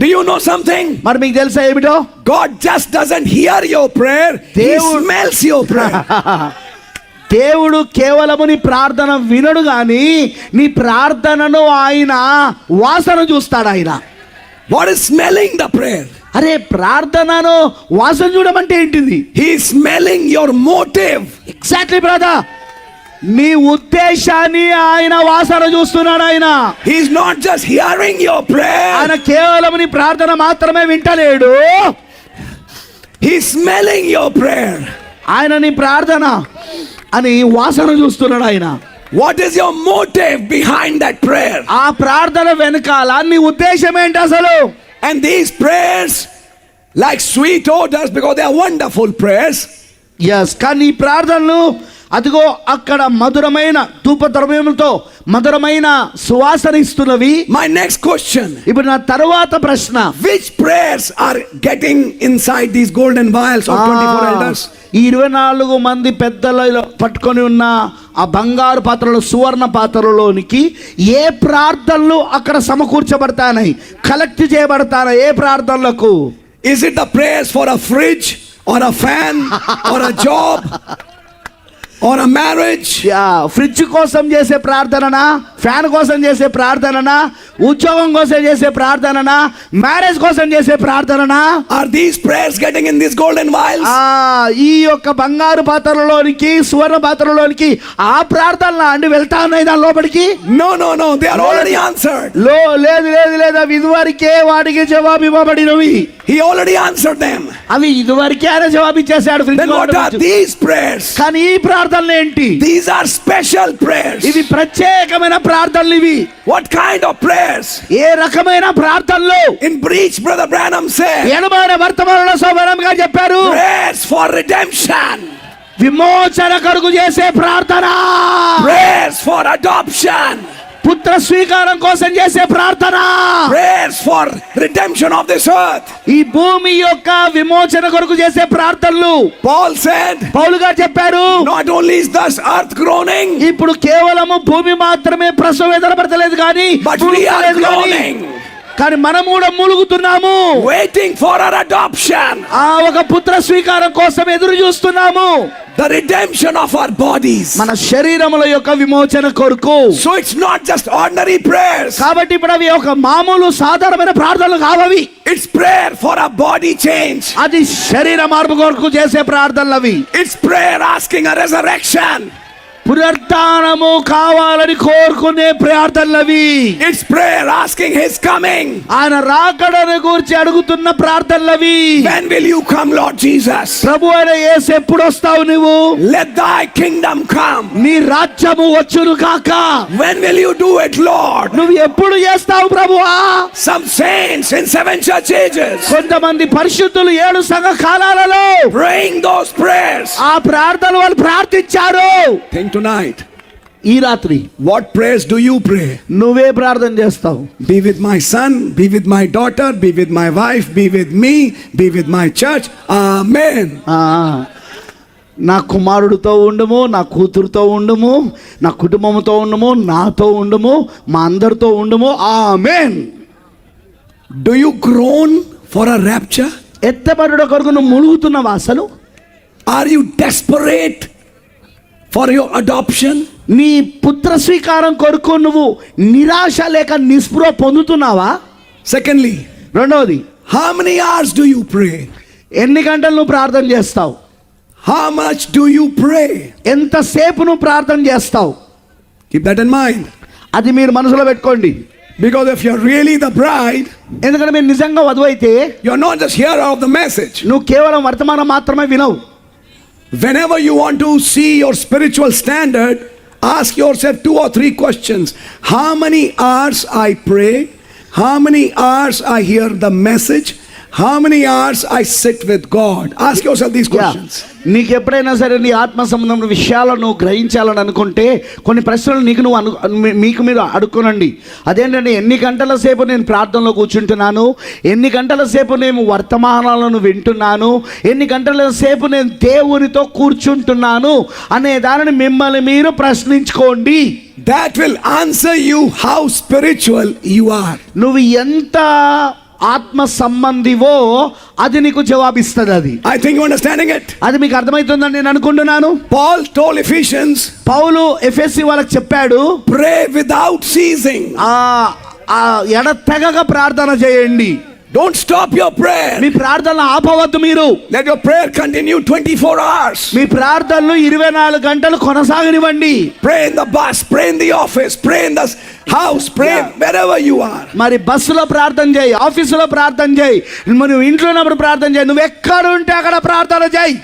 Do you know something మరి మీకు తెలుసా ఏమిటో? God just doesn't hear your prayer he smells your prayer దేవుడు కేవలము నీ ప్రార్థన వినడు గాని నీ ప్రార్థనను ఆయన వాసన చూస్తాడు ఆయన. What is smelling the prayer అరే ప్రార్థనను వాసన చూడమంటే ఏంటిది? He smelling your motive exactly brother నీ ఉద్దేశాన్ని ఆయన వాసన చూస్తున్నాడు ఆయన. His not just hearing your prayer ఆయన కేవలం నీ ప్రార్థన మాత్రమే వింటలేడు. హి స్మెల్లింగ్ యువర్ ప్రేయర్ ఆయన నీ ప్రార్థన అని వాసన చూస్తున్నాడు ఆయన. What is your motive behind that prayer ఆ ప్రార్థన వెనకాల నీ ఉద్దేశం ఏంటి అసలు? And these prayers like sweet odours because they are wonderful prayers yes కానీ ప్రార్థనలు అదిగో అక్కడ మధురమైన ధూపద్రవ్యములతో మధురమైన సువాసన ఇస్తున్నవి my next question. ఇప్పుడు నా తరువాత ప్రశ్న. Which prayers are getting inside these golden vials of 24 ఆ, elders? ఈ ఇరవై నాలుగు మంది పెద్దలలో పట్టుకొని ఉన్న ఆ బంగారు పాత్రలు సువర్ణ పాత్రలోనికి ఏ ప్రార్థనలు అక్కడ సమకూర్చబడతాయి కలెక్ట్ చేయబడతాయి ఏ ప్రార్థనలకు? Is it the prayers for a fridge or a fan or a job? or a marriage fridge కోసం చేసే ప్రార్థననా? ఫ్యాన్ కోసం చేసే ప్రార్థననా ఉద్యోగం కోసం చేసే ప్రార్థననా మ్యారేజ్ కోసం చేసే ప్రార్థననా Are these prayers getting in these golden vials? ఆ ఈ యొక్క బంగారు పాత్రలోనికి సువర్ణ పాత్రలోనికి ఆ ప్రార్థనలు అండి వెళ్తా ఉన్నాయి దాని లోపలికి No, no, no. They are already answered. లో లేదు లేదు లేదు అవి ఇదివరకే వాడికి జవాబు ఇవ్వబడినవి He already answered them. అవి ఇదివరకే ఆయన జవాబు ఇచ్చేసాడు these prayers? కానీ ఈ ప్రార్థనలు ఏంటి These are special prayers. ఇవి ప్రత్యేకమైన ప్రార్థనలు ఇవి. వాట్ కైండ్ ఆఫ్ ప్రేయర్స్ ఏ రకమైన ప్రార్థనలు? In breach brother Branham say ఎనమైన వర్తమానంలో సోమరం గారు చెప్పారు. ప్రేయర్స్ ఫర్ రిడెంప్షన్ విమోచన కొరకు చేసే ప్రార్థన. ప్రేయర్స్ ఫర్ అడాప్షన్ పుత్ర స్వీకారం కోసం చేసే ప్రార్థన prayers for redemption of this earth. ఈ భూమి యొక్క విమోచన కొరకు చేసే ప్రార్థనలు Paul said, పౌలు గారు చెప్పారు not only is thus earth groaning, ఇప్పుడు కేవలము భూమి మాత్రమే ప్రసవ వేదన పడతలేదు కానీ but we are ములుగుతలేదు కానీ. groaning, కానీ మనం కూడా మూలుగుతున్నాము waiting for our adoption, ఆ ఒక పుత్ర స్వీకారం కోసం ఎదురు చూస్తున్నాము the redemption of our bodies. మన శరీరముల యొక్క విమోచన కొరకు So it's not just ordinary prayers, కాబట్టి ఇప్పుడు అవి ఒక మామూలు సాధారణమైన ప్రార్థనలు కావవి it's prayer for a body change. అది శరీర మార్పు కొరకు చేసే ప్రార్థనలు అవి It's prayer asking a resurrection. పునర్ధానము కావాలని కోరుకునే ప్రార్థనలవి. It's prayer asking his coming ఆయన రాకడను గురించి అడుగుతున్న ప్రార్థనలవి. When will you come Lord Jesus ప్రభు అయిన యేసు ఎప్పుడు వస్తావు నువ్వు? లెట్ దై కింగ్డమ్ కమ్ నీ రాజ్యము వచ్చును కాక. When will you do it Lord నువ్వు ఎప్పుడు చేస్తావు ప్రభువా? Some saints in seven churches కొంతమంది పరిశుద్ధులు ఏడు సంగ కాలాలలో ప్రేయింగ్ దోస్ ప్రేయర్స్ ఆ ప్రార్థనలు వాళ్ళు ప్రార్థించారు. Tonight. ఈ రాత్రి What prayers do you pray? నువ్వే ప్రార్థన చేస్తావు Be with my son, be with my daughter, be with my wife, be with me, be with my church. Amen. ఆ, నా కుమారుడితో ఉండము నా కూతురుతో ఉండము నా కుటుంబంతో ఉండము నాతో ఉండము మా అందరితో ఉండము amen Do you groan for a rapture? ఎత్తబడుట కొరకు నువ్వు మునుగుతున్నావా అసలు Are you desperate for your adoption నీ పుత్ర స్వీకారం కొరకు నువ్వు నిరాశ లేక నిస్పృహ పొందుతున్నావా? సెకండ్లీ రెండవది how many hours do you pray ఎన్ని గంటలు నువ్వు ప్రార్థన చేస్తావు? How much do you pray ఎంతసేపు నువ్వు ప్రార్థన చేస్తావు? కీప్ దట్ ఇన్ మైండ్ అది మీరు మనసులో పెట్టుకోండి. Because if you are really the bride ఎందుకంటే మీరు నిజంగా వధువైతే you are not just hear of the message నువ్వు కేవలం వర్తమానం మాత్రమే వినవు. Whenever you want to see your spiritual standard, ask yourself two or three questions. How many hours I pray? How many hours I hear the message? How many hours I sit with God? Ask yourself these yeah. questions. నీకు ఎప్పుడైనా సరే నీ ఆత్మ సంబంధమైన విషయాలను నువ్వు గ్రహించాలని అనుకుంటే కొన్ని ప్రశ్నలు నీకు నువ్వు అను మీకు మీరు అడుక్కునండి అదేంటంటే ఎన్ని గంటల సేపు నేను ప్రార్థనలో కూర్చుంటున్నాను ఎన్ని గంటల సేపు నేను వర్తమానాలను వింటున్నాను ఎన్ని గంటల సేపు నేను దేవునితో కూర్చుంటున్నాను అనే దానిని మిమ్మల్ని మీరు ప్రశ్నించుకోండి That will answer you how spiritual you are. నువ్వు ఎంత ఆత్మ సంబంధివో అది నీకు జవాబిస్తుంది అది I think you're understanding it. అది మీకు అర్థమవుతుందని నేను అనుకుంటున్నాను Paul told Ephesians, పౌలు ఎఫ్ఎస్సి వాళ్ళకి చెప్పాడు without ceasing. ఆ ఆ ఎడతెగక ప్రార్థన చేయండి డోంట్ స్టాప్ యువర్ ప్రేయర్ మీ ప్రార్థనలు ఆపవద్దు మీరు. Let your prayer continue 24 hours మీ ప్రార్థనలు 24 గంటలు కొనసాగనివ్వండి. Pray in the bus pray in the office pray in the house pray wherever you are మరి బస్సులో ప్రార్థన చేయి ఆఫీసులో ప్రార్థన చేయి మరి ఇంట్లో ఉన్నప్పుడు ప్రార్థన చేయి నువ్వు ఎక్కడ ఉంటే అక్కడ ప్రార్థన చేయి.